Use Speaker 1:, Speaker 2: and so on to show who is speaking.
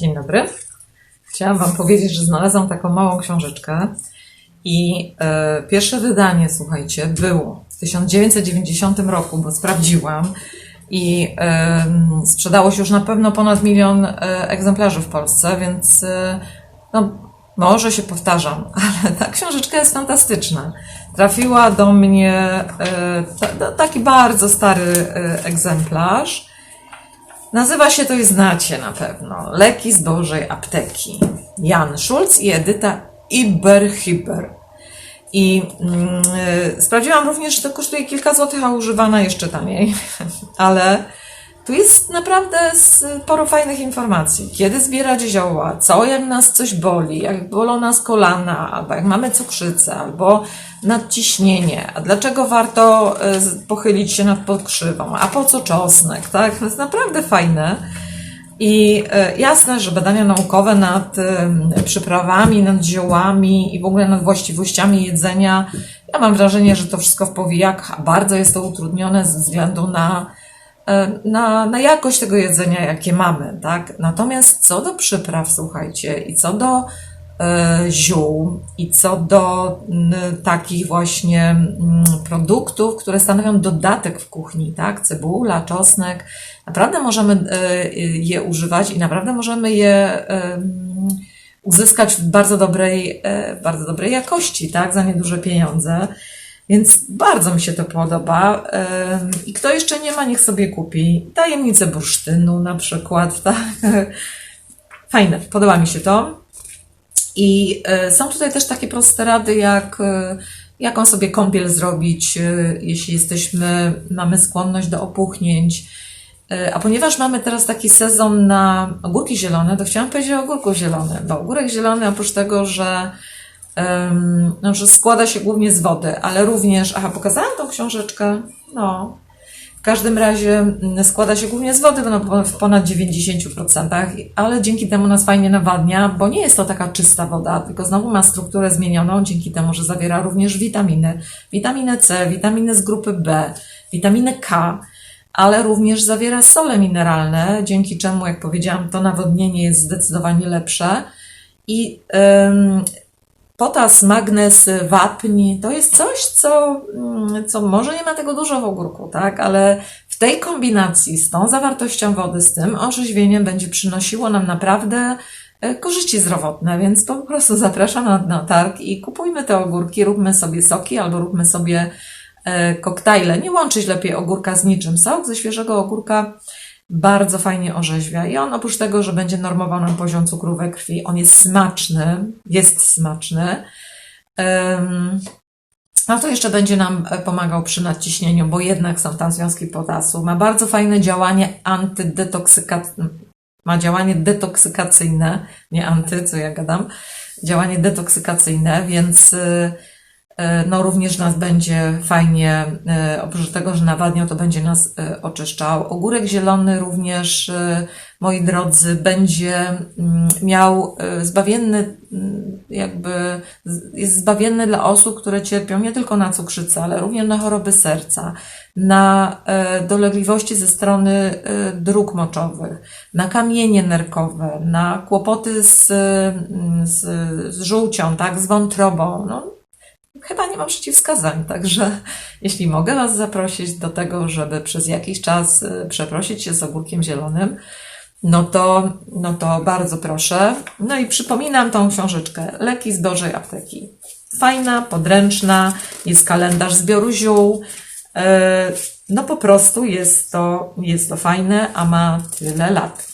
Speaker 1: Dzień dobry. Chciałam Wam powiedzieć, że znalazłam taką małą książeczkę i e, pierwsze wydanie, słuchajcie, było w 1990 roku, bo sprawdziłam i e, sprzedało się już na pewno ponad milion e, egzemplarzy w Polsce, więc e, no, może się powtarzam, ale ta książeczka jest fantastyczna. Trafiła do mnie e, ta, taki bardzo stary e, egzemplarz. Nazywa się to i znacie na pewno. Leki z Bożej Apteki. Jan Schulz i Edyta Iberhyber. I mm, y, sprawdziłam również, że to kosztuje kilka złotych, a używana jeszcze taniej. Ale tu jest naprawdę sporo fajnych informacji. Kiedy zbierać zioła, co jak nas coś boli, jak bolą nas kolana, albo jak mamy cukrzycę, albo nadciśnienie, a dlaczego warto z- pochylić się nad podkrzywą, a po co czosnek, tak? To jest naprawdę fajne. I e, jasne, że badania naukowe nad em, przyprawami, nad ziołami i w ogóle nad właściwościami jedzenia, ja mam wrażenie, że to wszystko w powijakach, a bardzo jest to utrudnione ze względu na, e, na, na jakość tego jedzenia, jakie mamy, tak? Natomiast co do przypraw, słuchajcie, i co do e, ziół, i co do takich właśnie m, produktów, które stanowią dodatek w kuchni, tak? Cebula, czosnek, naprawdę możemy e, je używać i naprawdę możemy je uzyskać w bardzo dobrej, e, bardzo dobrej jakości, tak, za nieduże pieniądze. Więc bardzo mi się to podoba. I kto jeszcze nie ma, niech sobie kupi. Tajemnice bursztynu na przykład, tak. Fajne, podoba mi się to. I e, są tutaj też takie proste rady, jak e, jaką sobie kąpiel zrobić, e, jeśli jesteśmy, mamy skłonność do opuchnięć. A ponieważ mamy teraz taki sezon na ogórki zielone, to chciałam powiedzieć o ogórku zielonym, bo ogórek zielony oprócz tego, że, no, że składa się głównie z wody, ale również, aha, pokazałam tą książeczkę, no, w każdym razie mm, składa się głównie z wody no, w ponad 90%, ale dzięki temu nas fajnie nawadnia, bo nie jest to taka czysta woda, tylko znowu ma strukturę zmienioną, dzięki temu, że zawiera również witaminy. Witaminę C, witaminy z grupy B, witaminę K, ale również zawiera sole mineralne, dzięki czemu, jak powiedziałam, to nawodnienie jest zdecydowanie lepsze. I potas, magnez, wapń to jest coś, co, mm, co może nie ma tego dużo w ogórku, tak? Ale w tej kombinacji z tą zawartością wody, z tym orzeźwieniem będzie przynosiło nam naprawdę e, korzyści zdrowotne, więc po prostu zapraszam na, na targ i kupujmy te ogórki, róbmy sobie soki albo róbmy sobie e, koktajle. Nie łączyć lepiej ogórka z niczym. Sok ze świeżego ogórka bardzo fajnie orzeźwia i on oprócz tego, że będzie normował nam poziom cukru we krwi, on jest smaczny, jest smaczny. Em, no to jeszcze będzie nam e, pomagał przy nadciśnieniu, bo jednak są tam związki potasu. Ma bardzo fajne działanie antydetoksykacyjne, ma działanie detoksykacyjne, nie anty, co ja gadam, działanie detoksykacyjne, więc y, E, no również nas będzie fajnie, e, oprócz tego, że nawadniał, to będzie nas e, oczyszczał. Ogórek zielony również, e, moi drodzy, będzie mm, miał e, zbawienny, mm, jakby, jest zbawienny dla osób, które cierpią nie tylko na cukrzycę, ale również na choroby serca, na e, dolegliwości ze strony e, dróg moczowych, na kamienie nerkowe, na kłopoty z, mm, z, z żółcią, tak, z wątrobą. No, chyba nie mam przeciwwskazań, także jeśli mogę Was zaprosić do tego, żeby przez jakiś czas y, przeprosić się z ogórkiem zielonym, no to, no to bardzo proszę. No i przypominam tą książeczkę Leki z Bożej Apteki. Fajna, podręczna, jest kalendarz zbioru ziół. E, No po prostu jest to, jest to fajne, a ma tyle lat.